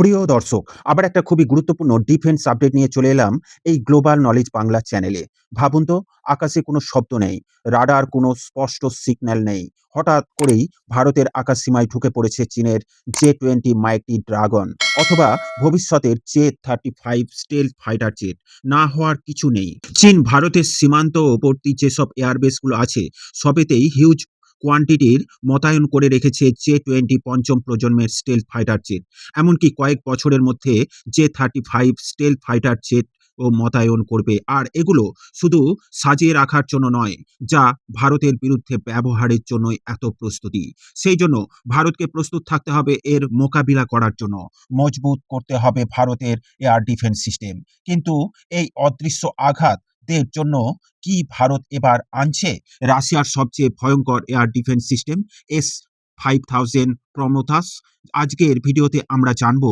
প্রিয় দর্শক, আবার একটা খুবই গুরুত্বপূর্ণ ডিফেন্স আপডেট নিয়ে চলে এলাম এই গ্লোবাল নলেজ বাংলা চ্যানেলে ভাবুন তো, আকাশে কোনো শব্দ নেই রাডার কোনো স্পষ্ট সিগন্যাল নেই। হঠাৎ করেই ভারতের আকাশ সীমায় ঢুকে পড়েছে চীনের জে টোয়েন্টি মাইটি ড্রাগন অথবা ভবিষ্যতের J thirty five stealth fighter jet না হওয়ার কিছু নেই। চীন ভারতের সীমান্তবর্তী যেসব এয়ারবেসগুলো আছে, সবেতেই হিউজ কোয়ান্টিটির মোতায়েন করে রেখেছে জে টোয়েন্টি পঞ্চম প্রজন্মের স্টেল ফাইটার জেট। এমনকি কয়েক বছরের মধ্যে J thirty five stealth fighter jet ও মোতায়েন করবে। আর এগুলো শুধু সাজিয়ে রাখার জন্য নয়, যা ভারতের বিরুদ্ধে ব্যবহারের জন্য এত প্রস্তুতি। সেই জন্য ভারতকে প্রস্তুত থাকতে হবে এর মোকাবিলা করার জন্য। মজবুত করতে হবে ভারতের এয়ার ডিফেন্স সিস্টেম। কিন্তু এই অদৃশ্য আঘাত দের জন্য কি ভারত এবার আনছে? রাশিয়ার সবচেয়ে ভয়ঙ্কর air defence system S five thousand Prometheus, আজকের ভিডিওতে আমরা জানব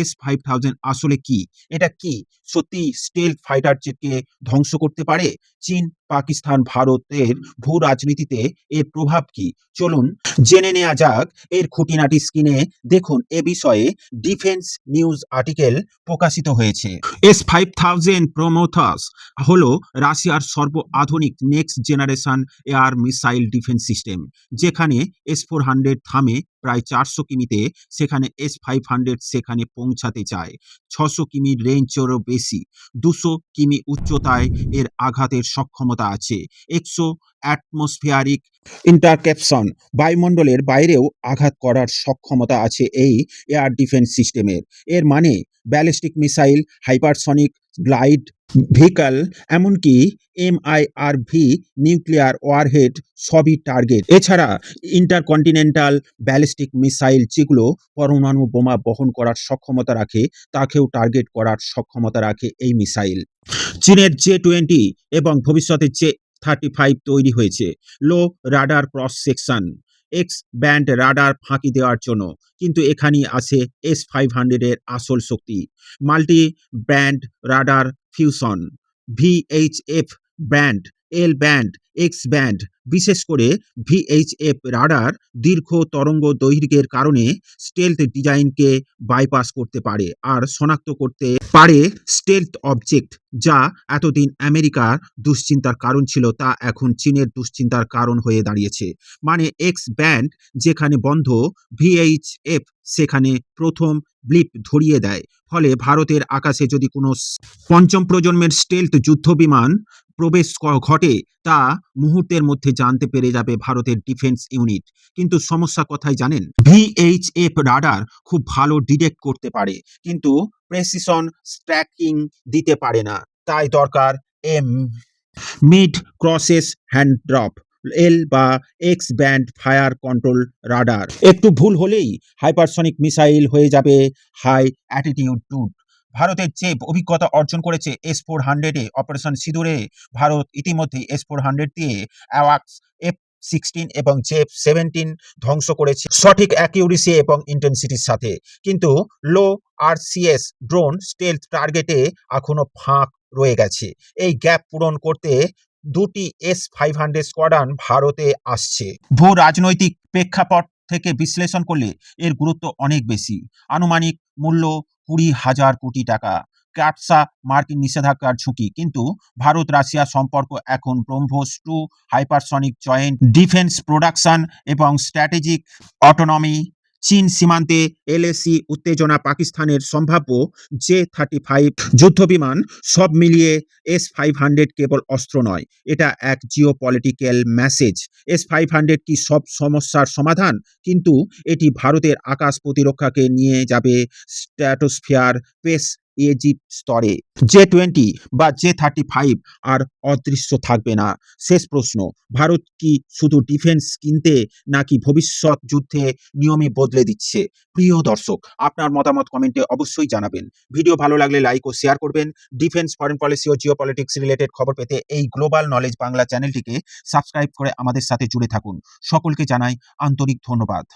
এস ফাইভ থাউজেন্ড আসলে কি? এটা কি? সত্যি স্টেল ফাইটার জেটকে ধ্বংস করতে পারে? চীন, পাকিস্তান, ভারতের ভূ রাজনীতিতে এর প্রভাব কি? চলুন জেনে নেওয়া যাক এর খুঁটিনাটি স্ক্রিনে। দেখুন, এ বিষয়ে ডিফেন্স নিউজ আর্টিকেল প্রকাশিত হয়েছে। এস ফাইভ থাউজেন্ড প্রমোথাস হলো রাশিয়ার সর্ব আধুনিক next generation air missile defence system, যেখানে এস ফোর হান্ড্রেড থামে প্রায় চারশো কিমিতে সেখানে এস ফাইভ হান্ড্রেড সেখানে পৌঁছাতে চায়। ছশো কিমির রেঞ্জেরও বেশি। দুশো কিমি উচ্চতায় এর আঘাতের সক্ষমতা আছে। একশো অ্যাটমসফিয়ারিক ইন্টারক্যাপশন বায়ুমণ্ডলের বাইরেও আঘাত করার সক্ষমতা আছে এই এয়ার ডিফেন্স সিস্টেমের এর। মানে ballistic missile hypersonic glide vehicle, এমনকি এমআইআরভি, নিউক্লিয়ার ওয়ারহেড সবই টার্গেট। এছাড়া ইন্টারকন্টিনেন্টাল ব্যালিস্টিক মিসাইল যেগুলো পরমাণু বোমা বহন করার সক্ষমতা রাখে, তাকেও টার্গেট করার সক্ষমতা রাখে এই মিসাইল। চীনের জে টোয়েন্টি এবং ভবিষ্যতে জে থার্টি ফাইভ তৈরি হয়েছে। Low radar cross section. X band radar ফাঁকি দেওয়ার জন্য, কিন্তু এখানেই আছে এস ফাইভ হান্ড্রেডের আসল শক্তি। Multi band radar fusion VHF band L band X band বিশেষ করে ভিএইচএফ রাডার দীর্ঘ তরঙ্গ দৈর্ঘ্যের কারণে স্টেলথ ডিজাইনকে বাইপাস করতে পারে আর শনাক্ত করতে পারে স্টেলথ অবজেক্ট যা এতদিন আমেরিকার দুশ্চিন্তার কারণ ছিল, তা এখন চীনের দুশ্চিন্তার কারণ হয়ে দাঁড়িয়েছে। মানে এক্স ব্যান্ড যেখানে বন্ধ ভিএইচএফ সেখানে প্রথম ব্লিপ ধরিয়ে দেয়। ফলে ভারতের আকাশে যদি কোনো পঞ্চম প্রজন্মের স্টেলথ যুদ্ধ বিমান প্রবেশ ঘটে, তা মুহূর্তের মধ্যে জানতে পেরে যাবে ভারতের ডিফেন্স ইউনিট। কিন্তু সমস্যা কথাই জানেন? ভিএইচএফ রাডার খুব ভালো ডিটেক্ট করতে পারে। কিন্তু প্রেসিশন স্ট্র্যাকিং দিতে পারে না। তাই দরকার M mid crosses hand drop L বা X band fire control radar একটু ভুল হলেই হাইপারসনিক মিসাইল হয়ে যাবে হাই অ্যাটিটিউড টুট ভারতের যে অভিজ্ঞতা অর্জন করেছে এস ফোর হান্ড্রেডে অপারেশন সিঁদুরে। ভারত ইতিমধ্যে এস ফোর হান্ড্রেড দিয়ে অ্যাওয়াক্স এফ সিক্সটিন এবং জেফ সেভেন্টিন ধ্বংস করেছে। সঠিক অ্যাকিউরেসি এবং ইন্টেন্সিটির সাথে। কিন্তু লো আর আরসিএস ড্রোন স্টেলথ টার্গেটে এখনও ফাঁক রয়ে গেছে। এই গ্যাপ পূরণ করতে দুটি এস ফাইভ হান্ড্রেড স্কোয়াডান ভারতে আসছে। ভূ রাজনৈতিক প্রেক্ষাপট থেকে বিশ্লেষণ করলে এর গুরুত্ব অনেক বেশি। আনুমানিক মূল্য কুড়ি হাজার কোটি টাকা। ক্যাটসা মার্কিন নিষেধাজ্ঞার ঝুঁকি। কিন্তু ভারত, রাশিয়া সম্পর্ক এখন BrahMos two hypersonic joint defence production এবং স্ট্র্যাটেজিক অটোনমি। চীন সীমান্তে এলএসি উত্তেজনা পাকিস্তানের সম্ভাব্য জে থার্টি ফাইভ যুদ্ধবিমান সব মিলিয়ে এস ফাইভ হান্ড্রেড কেবল অস্ত্র নয়, এটা এক geopolitical message. S five hundred কি সব সমস্যার সমাধান? কিন্তু এটি ভারতের আকাশ প্রতিরক্ষাকে নিয়ে যাবে স্ট্র্যাটোস্ফিয়ার পেস এজিপ স্তরে জে টোয়েন্টি বা জে থার্টি ফাইভ আর অদৃশ্য থাকবে না। শেষ প্রশ্ন, ভারত কি শুধু ডিফেন্স কিনতে নাকি ভবিষ্যৎ যুদ্ধে নিয়মে বদলে দিচ্ছে? প্রিয় দর্শক, আপনার মতামত কমেন্টে অবশ্যই জানাবেন। ভিডিও ভালো লাগলে লাইক ও শেয়ার করবেন। ডিফেন্স ফরেন পলিসি ও জিও পলিটিক্স রিলেটেড খবর পেতে এই গ্লোবাল নলেজ বাংলা চ্যানেলটিকে সাবস্ক্রাইব করে আমাদের সাথে জুড়ে থাকুন। সকলকে জানাই আন্তরিক ধন্যবাদ।